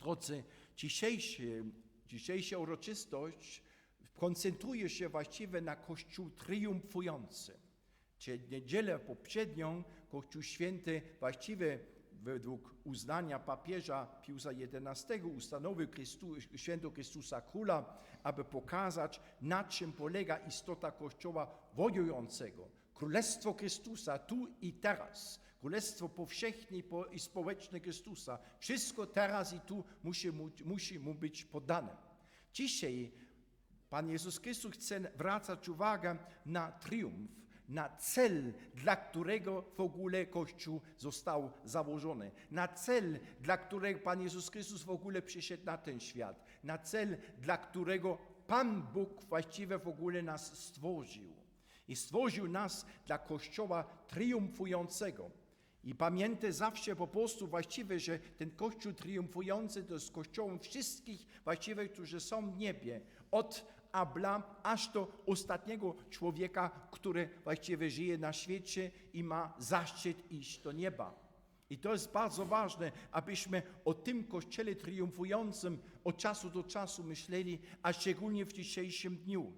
Drodzy, dzisiejszy, dzisiejsza uroczystość koncentruje się właściwie na Kościół triumfujący. Czyli niedzielę poprzednią Kościół Święty właściwie według uznania papieża Piusa XI ustanowił Chrystu, święto Chrystusa Króla, aby pokazać, na czym polega istota Kościoła wojującego. Królestwo Chrystusa tu i teraz, królestwo powszechne i po- i społeczne Chrystusa, wszystko teraz i tu musi mu, musi mu być podane. Dzisiaj Pan Jezus Chrystus chce zwracać uwagę na triumf, na cel, dla którego w ogóle Kościół został założony, na cel, dla którego Pan Jezus Chrystus w ogóle przyszedł na ten świat, na cel, dla którego Pan Bóg właściwie w ogóle nas stworzył. I stworzył nas dla Kościoła triumfującego. I pamiętaj zawsze po prostu właściwie, że ten Kościół triumfujący to jest Kościołem wszystkich właściwie, którzy są w niebie. Od Abla aż do ostatniego człowieka, który właściwie żyje na świecie i ma zaszczyt iść do nieba. I to jest bardzo ważne, abyśmy o tym Kościele triumfującym od czasu do czasu myśleli, a szczególnie w dzisiejszym dniu.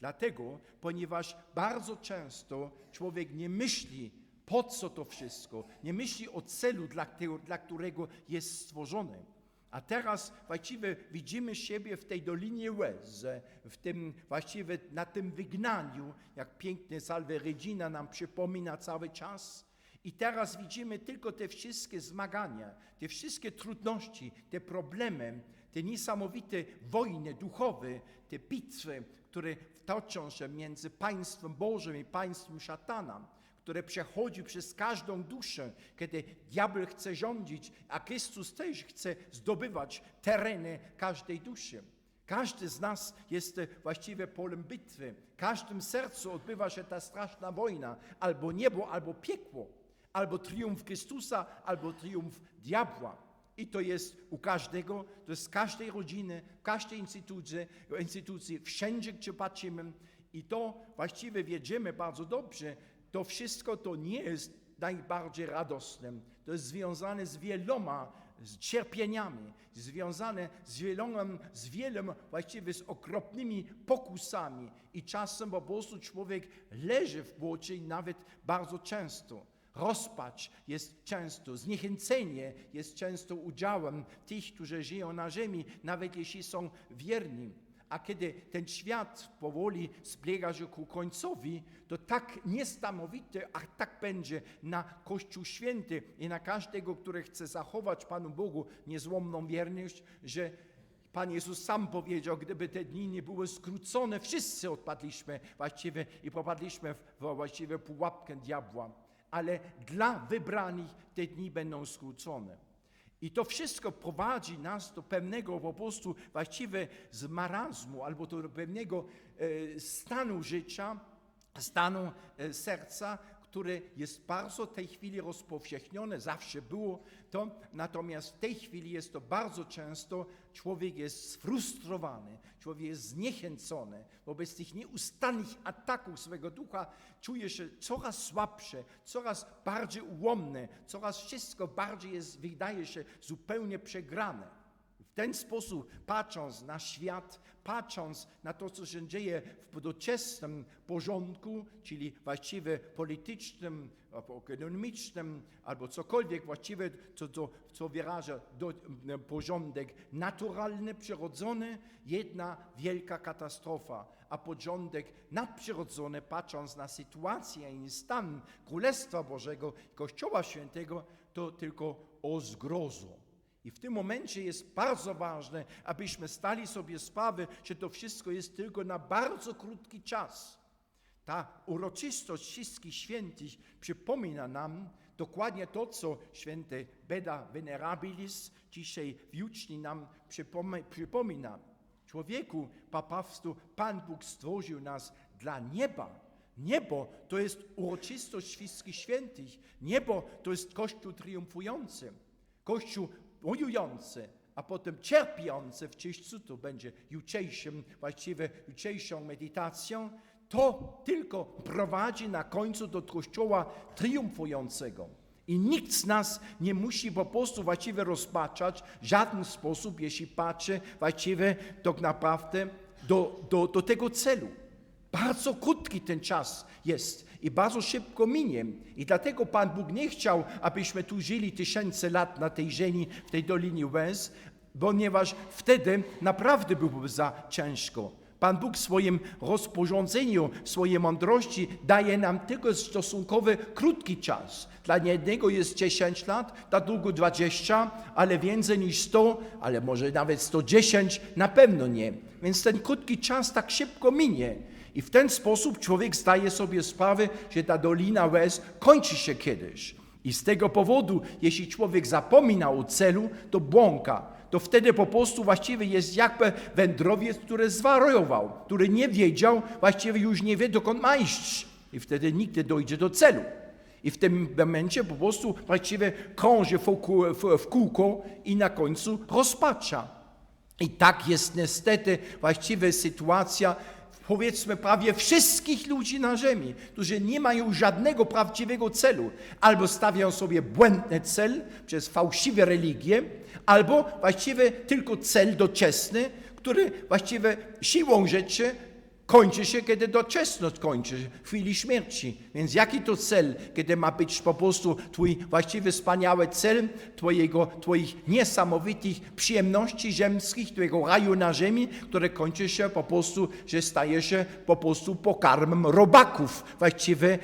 Dlatego, ponieważ bardzo często człowiek nie myśli, po co to wszystko, nie myśli o celu, dla, dla którego jest stworzony. A teraz właściwie widzimy siebie w tej dolinie łez, w tym właściwie na tym wygnaniu, jak pięknie Salve Regina nam przypomina cały czas. I teraz widzimy tylko te wszystkie zmagania, te wszystkie trudności, te problemy, te niesamowite wojny duchowe, te bitwy, które toczą się między państwem Bożym i państwem szatana, które przechodzi przez każdą duszę, kiedy diabeł chce rządzić, a Chrystus też chce zdobywać tereny każdej duszy. Każdy z nas jest właściwie polem bitwy. W każdym sercu odbywa się ta straszna wojna, albo niebo, albo piekło, albo triumf Chrystusa, albo triumf diabła. I to jest u każdego, to jest z każdej rodziny, w każdej instytucji, instytucji, wszędzie, gdzie patrzymy. I to właściwie wiedziemy bardzo dobrze, to wszystko to nie jest najbardziej radosne. To jest związane z wieloma cierpieniami, związane z wieloma, z wieloma, właściwie z okropnymi pokusami. I czasem po prostu człowiek leży w błocie i nawet bardzo często. Rozpacz jest często, zniechęcenie jest często udziałem tych, którzy żyją na ziemi, nawet jeśli są wierni. A kiedy ten świat powoli zbiega się ku końcowi, to tak niesamowite, a tak będzie na Kościół Święty i na każdego, który chce zachować Panu Bogu niezłomną wierność, że Pan Jezus sam powiedział, gdyby te dni nie były skrócone, wszyscy odpadliśmy właściwie i popadliśmy w, właściwie pułapkę diabła. Ale dla wybranych te dni będą skrócone. I to wszystko prowadzi nas do pewnego po prostu właściwie z marazmu albo do pewnego e, stanu życia, stanu e, serca, które jest bardzo w tej chwili rozpowszechnione, zawsze było to, natomiast w tej chwili jest to bardzo często, człowiek jest sfrustrowany, człowiek jest zniechęcony wobec tych nieustannych ataków swego ducha, czuje się coraz słabsze, coraz bardziej ułomny, coraz wszystko bardziej jest, wydaje się zupełnie przegrane. Ten sposób, patrząc na świat, patrząc na to, co się dzieje w doczesnym porządku, czyli właściwie politycznym, albo ekonomicznym, albo cokolwiek właściwie, co, co, co wyraża do, porządek naturalny, przyrodzony, jedna wielka katastrofa, a porządek nadprzyrodzony, patrząc na sytuację i stan Królestwa Bożego, Kościoła Świętego, to tylko o zgrozu. I w tym momencie jest bardzo ważne, abyśmy stali sobie sprawę, że to wszystko jest tylko na bardzo krótki czas. Ta uroczystość wszystkich świętych przypomina nam dokładnie to, co święty Beda Venerabilis dzisiaj w juczni nam przypomina. Człowieku, papawstwu, Pan Bóg stworzył nas dla nieba. Niebo to jest uroczystość wszystkich świętych. Niebo to jest Kościół triumfujący. Kościół bojujący, a potem cierpiący w czyśćcu, to będzie jutrzejszym, właściwie jutrzejszą medytacją, to tylko prowadzi na końcu do Kościoła triumfującego. I nikt z nas nie musi po prostu właściwie rozpaczać w żaden sposób, jeśli patrzy właściwie tak naprawdę do, do, do tego celu. Bardzo krótki ten czas jest i bardzo szybko minie. I dlatego Pan Bóg nie chciał, abyśmy tu żyli tysiące lat na tej ziemi, w tej Dolinie Łez, ponieważ wtedy naprawdę byłoby za ciężko. Pan Bóg w swoim rozporządzeniu, w swojej mądrości daje nam tylko stosunkowo krótki czas. Dla jednego jest 10 lat, dla drugiego 20, ale więcej niż 100, ale może nawet 110 na pewno nie. Więc ten krótki czas tak szybko minie. I w ten sposób człowiek zdaje sobie sprawę, że ta Dolina Łez kończy się kiedyś. I z tego powodu, jeśli człowiek zapomina o celu, to błąka to wtedy po prostu właściwie jest jakby wędrowiec, który zwariował, który nie wiedział, właściwie już nie wie, dokąd ma iść. I wtedy nigdy dojdzie do celu. I w tym momencie po prostu właściwie krąży w kółko i na końcu rozpacza. I tak jest niestety właściwie sytuacja powiedzmy prawie wszystkich ludzi na ziemi, którzy nie mają żadnego prawdziwego celu, albo stawiają sobie błędny cel przez fałszywe religie, albo właściwie tylko cel doczesny, który właściwie siłą rzeczy kończy się, kiedy doczesność kończy, w chwili śmierci. Więc jaki to cel, kiedy ma być po prostu Twój właściwy wspaniały cel twojego, Twoich niesamowitych przyjemności ziemskich, Twojego raju na ziemi, które kończy się po prostu, że staje się po prostu pokarmem robaków, właściwie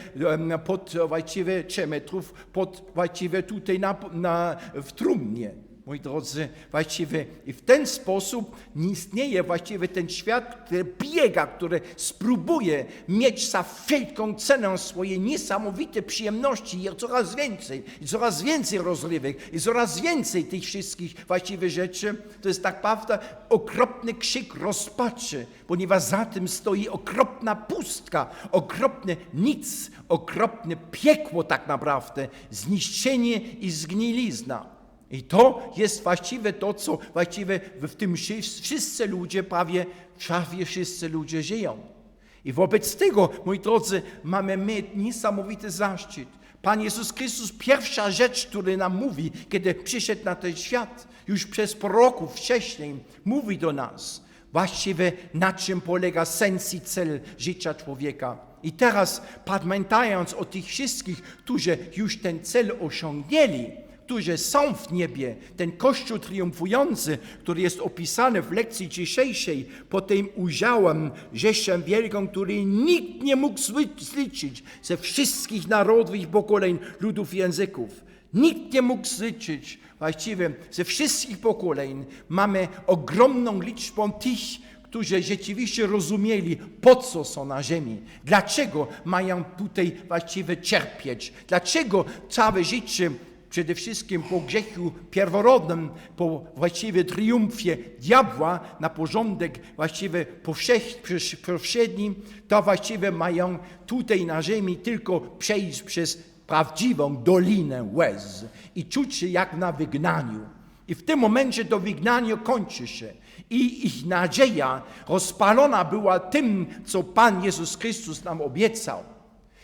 pod właściwie 3 metrów, pod właściwie tutaj na, na, w trumnie moi drodzy, właściwie i w ten sposób nie istnieje właściwie ten świat, który biega, który spróbuje mieć za wszelką cenę swoje niesamowite przyjemności i coraz więcej, i coraz więcej rozrywek, i coraz więcej tych wszystkich właściwych rzeczy. To jest tak prawda okropny krzyk rozpaczy, ponieważ za tym stoi okropna pustka, okropne nic, okropne piekło tak naprawdę, zniszczenie i zgnilizna. I to jest właściwie to, co właściwie w tym wszyscy ludzie, prawie, prawie wszyscy ludzie żyją. I wobec tego, moi drodzy, mamy my niesamowity zaszczyt. Pan Jezus Chrystus, pierwsza rzecz, którą nam mówi, kiedy przyszedł na ten świat, już przez proroków wcześniej, mówi do nas właściwie na czym polega sens i cel życia człowieka. I teraz, pamiętając o tych wszystkich, którzy już ten cel osiągnęli, którzy są w niebie, ten Kościół triumfujący, który jest opisany w lekcji dzisiejszej, pod tym udziałem rzeszem wielką, który nikt nie mógł zliczyć ze wszystkich narodów i pokoleń, ludów i języków. Nikt nie mógł zliczyć właściwie ze wszystkich pokoleń. Mamy ogromną liczbę tych, którzy rzeczywiście rozumieli, po co są na ziemi, dlaczego mają tutaj właściwie cierpieć, dlaczego całe życie przede wszystkim po grzechu pierworodnym, po właściwie triumfie diabła na porządek właściwie powszedni, to właściwie mają tutaj na ziemi tylko przejść przez prawdziwą dolinę łez i czuć się jak na wygnaniu. I w tym momencie to wygnanie kończy się. I ich nadzieja rozpalona była tym, co Pan Jezus Chrystus nam obiecał.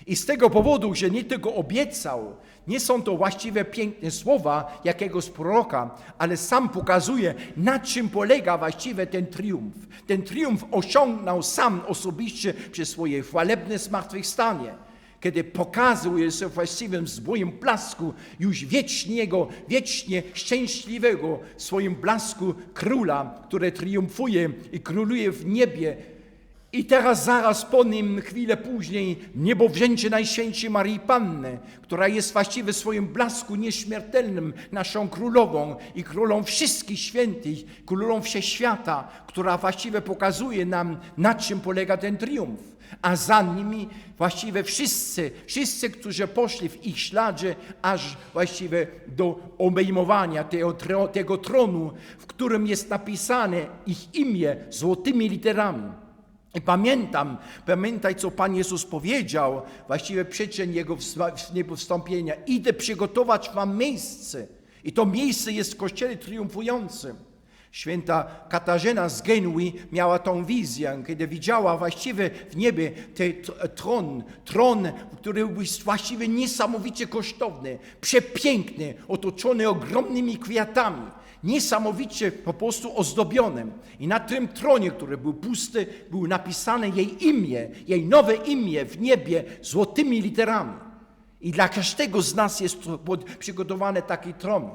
I z tego powodu, że nie tylko obiecał, nie są to właściwie piękne słowa jakiegoś proroka, ale sam pokazuje, na czym polega właściwie ten triumf. Ten triumf osiągnął sam osobiście przez swoje chwalebne zmartwychwstanie kiedy pokazuje się właściwym swoim blasku już wieczniego, wiecznie szczęśliwego, w swoim blasku króla, który triumfuje i króluje w niebie, i teraz zaraz po nim, chwilę później, niebowzięcie Najświętszej Marii Panny, która jest właściwie w swoim blasku nieśmiertelnym naszą królową i królą wszystkich świętych, królą wszechświata, która właściwie pokazuje nam, na czym polega ten triumf. A za nimi właściwie wszyscy, wszyscy, którzy poszli w ich śladzie, aż właściwie do obejmowania tego, tego tronu, w którym jest napisane ich imię złotymi literami. I pamiętam, pamiętaj, co Pan Jezus powiedział, właściwie przyczyn Jego wstąpienia. Idę przygotować Wam miejsce. I to miejsce jest w Kościele triumfującym. Święta Katarzyna z Genui miała tą wizję, kiedy widziała właściwie w niebie ten tr- tron, tron, który był właściwie niesamowicie kosztowny, przepiękny, otoczony ogromnymi kwiatami, niesamowicie po prostu ozdobionym. I na tym tronie, który był pusty, było napisane jej imię, jej nowe imię w niebie złotymi literami. I dla każdego z nas jest przygotowany taki tron.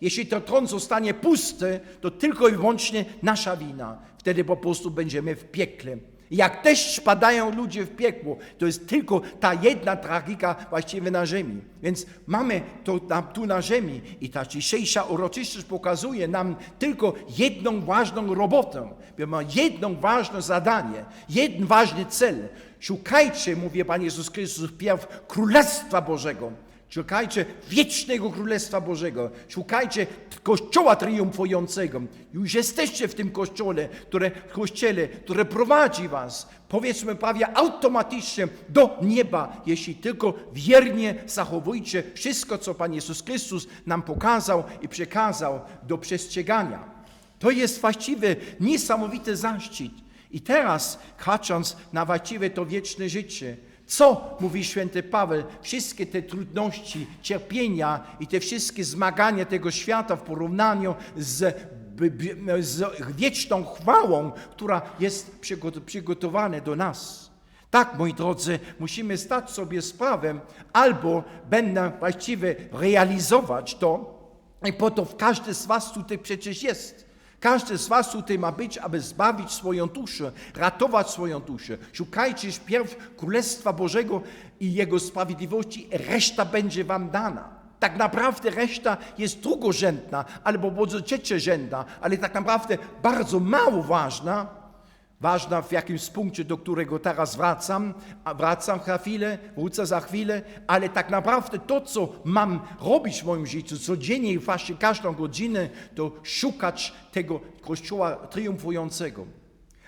Jeśli ten tron zostanie pusty, to tylko i wyłącznie nasza wina. Wtedy po prostu będziemy w piekle. Jak też padają ludzie w piekło, to jest tylko ta jedna tragika właściwie na ziemi. Więc mamy to na, tu na ziemi i ta dzisiejsza uroczystość pokazuje nam tylko jedną ważną robotę. Jedno ważne zadanie, jeden ważny cel. Szukajcie, mówi Pan Jezus Chrystus, wpierw Królestwa Bożego. Szukajcie wiecznego Królestwa Bożego. Szukajcie Kościoła triumfującego. Już jesteście w tym Kościele, które, Kościele, które prowadzi was, powiedzmy prawie automatycznie do nieba, jeśli tylko wiernie zachowujcie wszystko, co Pan Jezus Chrystus nam pokazał i przekazał do przestrzegania. To jest właściwie niesamowity zaszczyt. I teraz, patrząc na właściwie to wieczne życie, co mówi święty Paweł? Wszystkie te trudności, cierpienia i te wszystkie zmagania tego świata w porównaniu z, z wieczną chwałą, która jest przygot- przygotowana do nas. Tak, moi drodzy, musimy stać sobie sprawę, albo będę właściwie realizować to, i po to każdy z Was tutaj przecież jest. Każdy z Was tutaj ma być, aby zbawić swoją duszę, ratować swoją duszę. Szukajcie wpierw Królestwa Bożego i Jego sprawiedliwości, reszta będzie Wam dana. Tak naprawdę reszta jest drugorzędna albo bardzo trzeciorzędna, ale tak naprawdę bardzo mało ważna, ważna w jakimś punkcie, do którego teraz wracam, wracam za chwilę, wrócę za chwilę, ale tak naprawdę to, co mam robić w moim życiu codziennie i właśnie każdą godzinę, to szukać tego Kościoła triumfującego.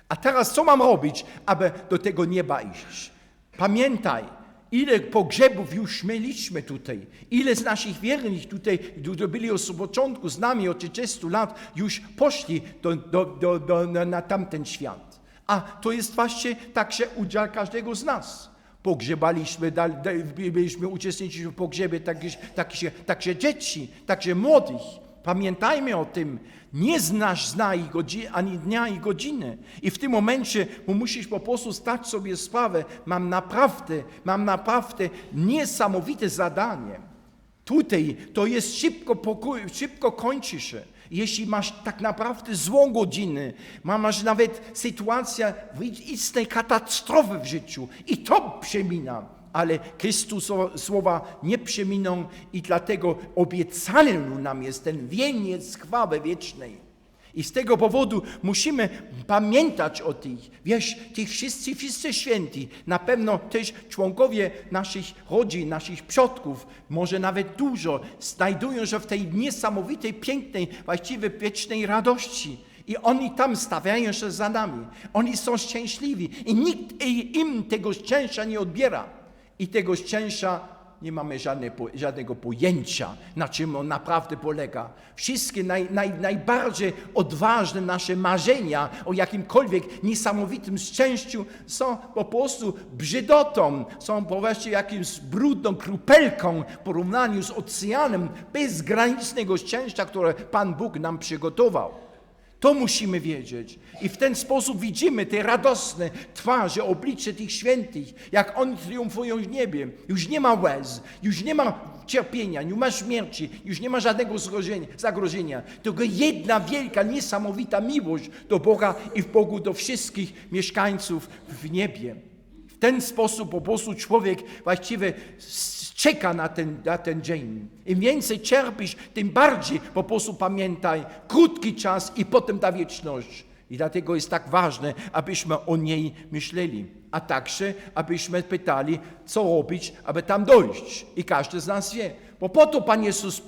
A teraz co mam robić, aby do tego nieba iść? Pamiętaj, ile pogrzebów już mieliśmy tutaj, ile z naszych wiernych tutaj, którzy byli od początku z nami od 30 lat, już poszli do, do, do, do, na tamten świat. A to jest właśnie także udział każdego z nas. Pogrzebaliśmy, byliśmy uczestniczyli w pogrzebie także, także, także dzieci, także młodych. Pamiętajmy o tym, nie znasz dnia i godziny, ani dnia i godziny. I w tym momencie musisz po prostu stać sobie sprawę, mam naprawdę, mam naprawdę niesamowite zadanie. Tutaj to jest szybko, pokój, szybko kończy się. Jeśli masz tak naprawdę złą godzinę, ma- masz nawet sytuację istnej katastrofy w życiu i to przemina. Ale Chrystusowe słowa nie przeminą i dlatego obiecany nam jest ten wieniec chwały wiecznej. I z tego powodu musimy pamiętać o tych, wiesz, tych wszyscy, wszyscy święci, na pewno też członkowie naszych rodzin, naszych przodków, może nawet dużo, znajdują się w tej niesamowitej, pięknej, właściwie wiecznej radości. I oni tam stawiają się za nami. Oni są szczęśliwi i nikt im tego szczęścia nie odbiera. I tego szczęścia nie mamy żadne, żadnego pojęcia, na czym on naprawdę polega. Wszystkie naj, naj, najbardziej odważne nasze marzenia o jakimkolwiek niesamowitym szczęściu są po prostu brzydotą, są po prostu jakimś brudną krupelką w porównaniu z oceanem bezgranicznego szczęścia, które Pan Bóg nam przygotował. To musimy wiedzieć. I w ten sposób widzimy te radosne twarze, oblicze tych świętych, jak oni triumfują w niebie. Już nie ma łez, już nie ma cierpienia, nie ma śmierci, już nie ma żadnego zagrożenia. Tylko jedna wielka, niesamowita miłość do Boga i w Bogu do wszystkich mieszkańców w niebie. W ten sposób po prostu człowiek właściwie czeka na ten, na ten dzień. Im więcej cierpisz, tym bardziej po prostu pamiętaj, krótki czas i potem ta wieczność. I dlatego jest tak ważne, abyśmy o niej myśleli, a także abyśmy pytali, co robić, aby tam dojść. I każdy z nas wie. Bo po to Pan Jezus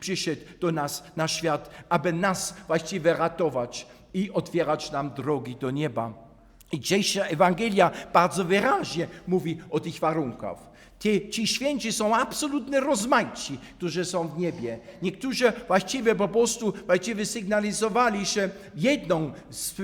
przyszedł do nas na świat, aby nas właściwie ratować i otwierać nam drogi do nieba. I dzisiejsza Ewangelia bardzo wyraźnie mówi o tych warunkach. Ci, ci święci są absolutnie rozmaici, którzy są w niebie. Niektórzy właściwie po prostu właściwie sygnalizowali, że jedną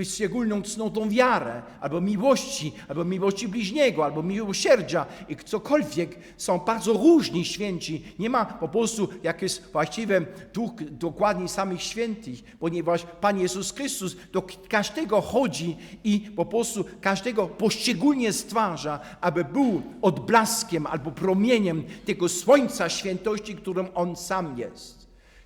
szczególną cnotą wiarę, albo miłości, albo miłości bliźniego, albo miłosierdzia i cokolwiek są bardzo różni święci. Nie ma po prostu jakieś właściwe tu dokładnie samych świętych, ponieważ Pan Jezus Chrystus do każdego chodzi i po prostu każdego poszczególnie stwarza, aby był odblaskiem albo promieniem tego słońca świętości, którym On sam jest.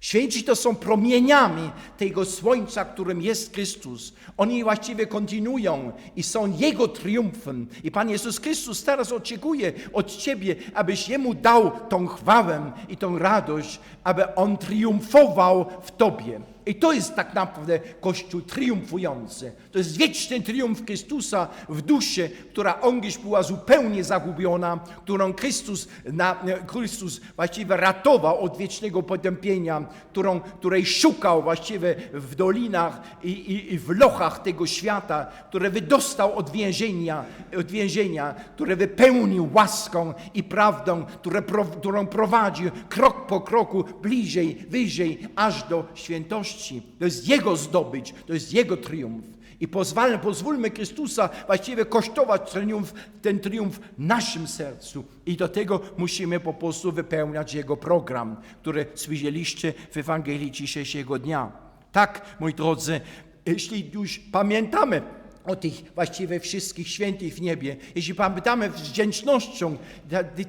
Święci to są promieniami tego słońca, którym jest Chrystus. Oni właściwie kontynuują i są Jego triumfem. I Pan Jezus Chrystus teraz oczekuje od Ciebie, abyś Jemu dał tą chwałę i tą radość, aby On triumfował w Tobie. I to jest tak naprawdę Kościół triumfujący. To jest wieczny triumf Chrystusa w duszy, która ongiś była zupełnie zagubiona, którą Chrystus, na, Chrystus właściwie ratował od wiecznego potępienia, którą, której szukał właściwie w dolinach i, i, i w lochach tego świata, które wydostał od więzienia, od więzienia, które wypełnił łaską i prawdą, które, którą prowadził krok po kroku bliżej, wyżej, aż do świętości. To jest Jego zdobyć, to jest Jego triumf. I pozwólmy, pozwólmy Chrystusa właściwie kosztować triumf, ten triumf w naszym sercu. I do tego musimy po prostu wypełniać Jego program, który słyszeliście w Ewangelii dzisiejszego dnia. Tak, moi drodzy, jeśli już pamiętamy o tych właściwie wszystkich świętych w niebie, jeśli pamiętamy z wdzięcznością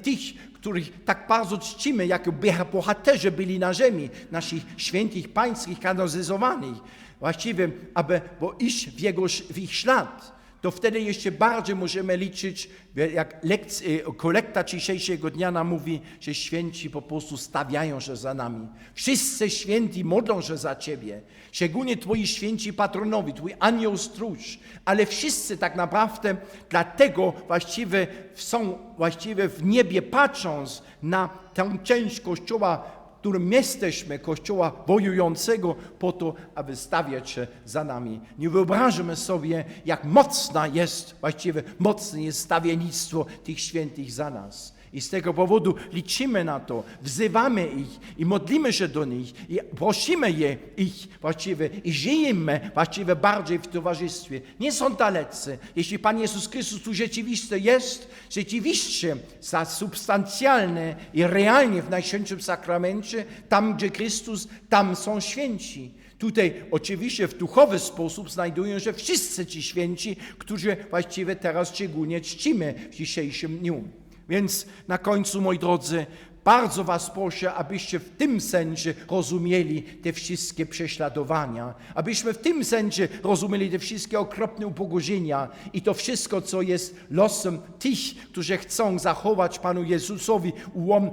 tych, których tak bardzo czcimy, jako bohaterzy byli na ziemi, naszych świętych pańskich kanonizowanych, właściwie, aby bo iść w, jego, w ich ślad, to wtedy jeszcze bardziej możemy liczyć, jak lekcja, kolekta dzisiejszego dnia nam mówi, że święci po prostu stawiają się za nami. Wszyscy święci modlą się za Ciebie, szczególnie Twoi święci patronowi, Twój anioł stróż, ale wszyscy tak naprawdę dlatego właściwie są właściwie w niebie patrząc na tę część Kościoła którym jesteśmy, Kościoła wojującego po to, aby stawiać się za nami. Nie wyobrażamy sobie, jak mocna jest, właściwie mocne jest stawiennictwo tych świętych za nas. I z tego powodu liczymy na to, wzywamy ich i modlimy się do nich i prosimy je, ich właściwie i żyjemy właściwie bardziej w towarzystwie. Nie są dalecy. Jeśli Pan Jezus Chrystus tu rzeczywiście jest, rzeczywiście za substancjalne i realnie w Najświętszym Sakramencie, tam gdzie Chrystus, tam są święci. Tutaj oczywiście w duchowy sposób znajdują się wszyscy ci święci, którzy właściwie teraz szczególnie czcimy w dzisiejszym dniu. Więc na końcu, moi drodzy, bardzo Was proszę, abyście w tym sensie rozumieli te wszystkie prześladowania, abyśmy w tym sensie rozumieli te wszystkie okropne upogorzenia i to wszystko, co jest losem tych, którzy chcą zachować Panu Jezusowi ułom, e,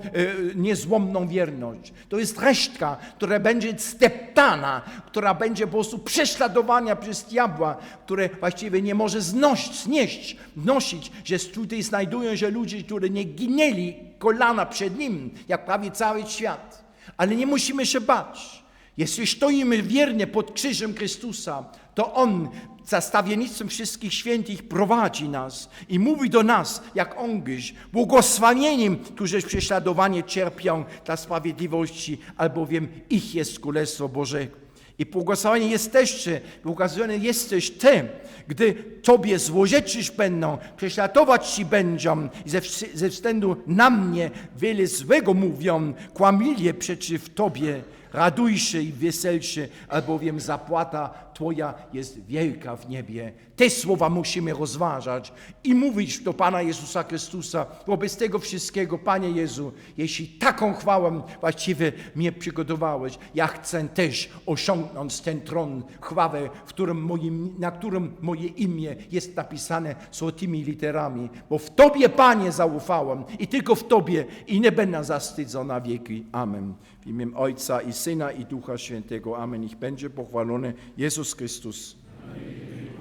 niezłomną wierność. To jest resztka, która będzie steptana, która będzie po prostu prześladowania przez diabła, które właściwie nie może znosić, znieść, wnosić, że tutaj znajdują się ludzie, którzy nie ginęli kolana przed Nim, jak prawie cały świat. Ale nie musimy się bać. Jeśli stoimy wiernie pod krzyżem Chrystusa, to On za stawiennictwem wszystkich świętych prowadzi nas i mówi do nas, jak Ongyś, błogosławieniem, którzy prześladowanie cierpią dla sprawiedliwości, albowiem ich jest Królestwo Bożego. I błogosławieni jesteście, błogosławiony jesteś Ty, gdy Tobie złożyć będą, prześladować Ci będą i ze, ze względu na mnie wiele złego mówią, kłamili przeciw Tobie. Raduj się i wesel się, albowiem zapłata Twoja jest wielka w niebie. Te słowa musimy rozważać i mówić do Pana Jezusa Chrystusa. Wobec tego wszystkiego, Panie Jezu, jeśli taką chwałę właściwie mnie przygotowałeś, ja chcę też osiągnąć ten tron chwały, w którym moim, na którym moje imię jest napisane złotymi literami. Bo w Tobie, Panie, zaufałem i tylko w Tobie i nie będę zastydzony na wieki. Amen. W imię Ojca i Syna i Ducha Świętego. Amen. Niech będzie pochwalony Jezus Chrystus. Amen.